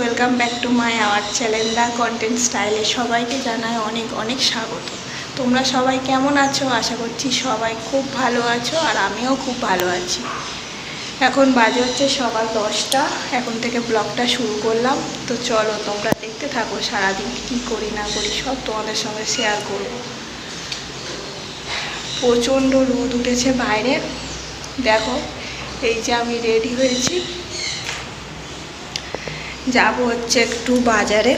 Welcome back to my our channel the content স্টাইলে সবাইকে জানায় অনেক অনেক স্বাগত। তোমরা সবাই কেমন আছো? আশা করছি সবাই খুব ভালো আছো আর আমিও খুব ভালো আছি। এখন বাজে হচ্ছে সকাল দশটা। এখন থেকে ব্লগটা শুরু করলাম। তো চলো, তোমরা দেখতে থাকো সারাদিন কী করি না করি, সব তোমাদের সঙ্গে শেয়ার করব। প্রচণ্ড রোদ উঠেছে বাইরে। দেখো, এই যে আমি রেডি হয়েছি। যাব হচ্ছে একটু বাজারে।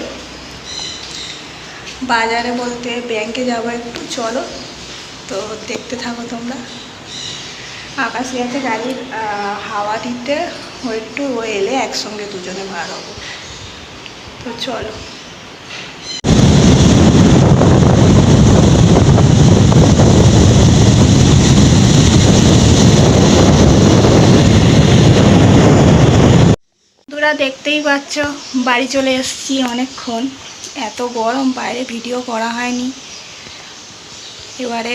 বাজারে বলতে ব্যাংকে যাব একটু, চলো। তো দেখতে থাকো তোমরা। আকাশে আছে গাড়ির হাওয়া দিতে ও একটু ও এলে একসঙ্গে দুজনে বার হব। তো চলো। তোরা দেখতেই পাচ্ছ, বাড়ি চলে এসেছি অনেকক্ষণ। এত গরম, বাইরে ভিডিও করা হয়নি। এবারে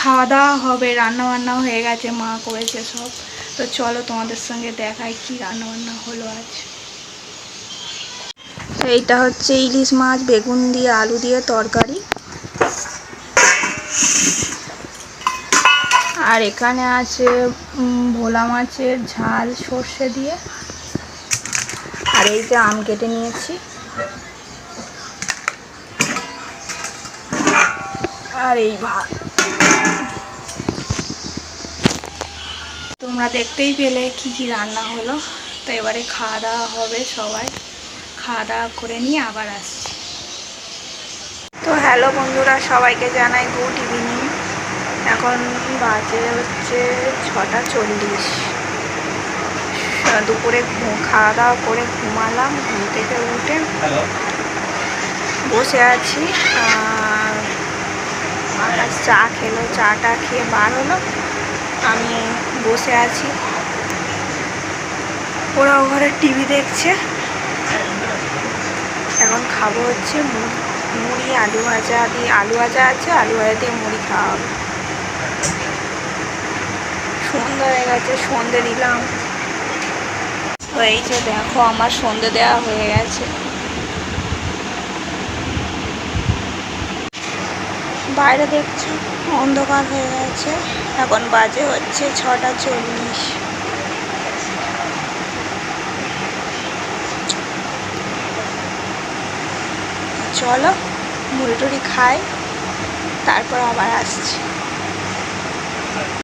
খাওয়া দাওয়া হবে রান্না বান্না হয়ে গেছে, মা করেছে সব। তো চলো তোমাদের সঙ্গে দেখাই কি রান্না বান্না হলো আজ। এইটা হচ্ছে ইলিশ মাছ, বেগুন দিয়ে, আলু দিয়ে তরকারি। আর এখানে আছে ভোলা মাছের ঝাল সর্ষে দিয়ে। আর এই যে আম কেটে নিয়েছি। আর এই ভাত। তোমরা দেখতেই পেলে কি কি রান্না হলো। তো এবারে খাওয়া দাওয়া হবে সবাই। খাওয়া দাওয়া করে নিয়ে আবার আসছি। তো হ্যালো বন্ধুরা, সবাইকে জানাই গুড ইভিনিং। এখন বাজে হচ্ছে ছটা চল্লিশ। দুপুরে খাওয়া দাওয়া করে ঘুমালাম ঘুম থেকে উঠে বসে আছি। আর আকাশ চা খেলো চাটা খেয়ে বার হলো। আমি বসে আছি। ওরা ঘরে টিভি দেখছে। এখন খাব হচ্ছে মুড়ি আলু ভাজা দিয়ে আলু ভাজা আছে আলু ভাজা দিয়ে মুড়ি খাওয়া হবে। সন্ধ্যা হয়ে গেছে সন্ধে দিলাম। এই যে দেখো, আমার সন্ধে দেওয়া হয়ে গেছে। বাইরে দেখছ, অন্ধকার হয়ে গেছে। এখন বাজে হচ্ছে ছটা চল্লিশ। চলো, মুড়ি টুড়ি খাই, তারপর আবার আসছি।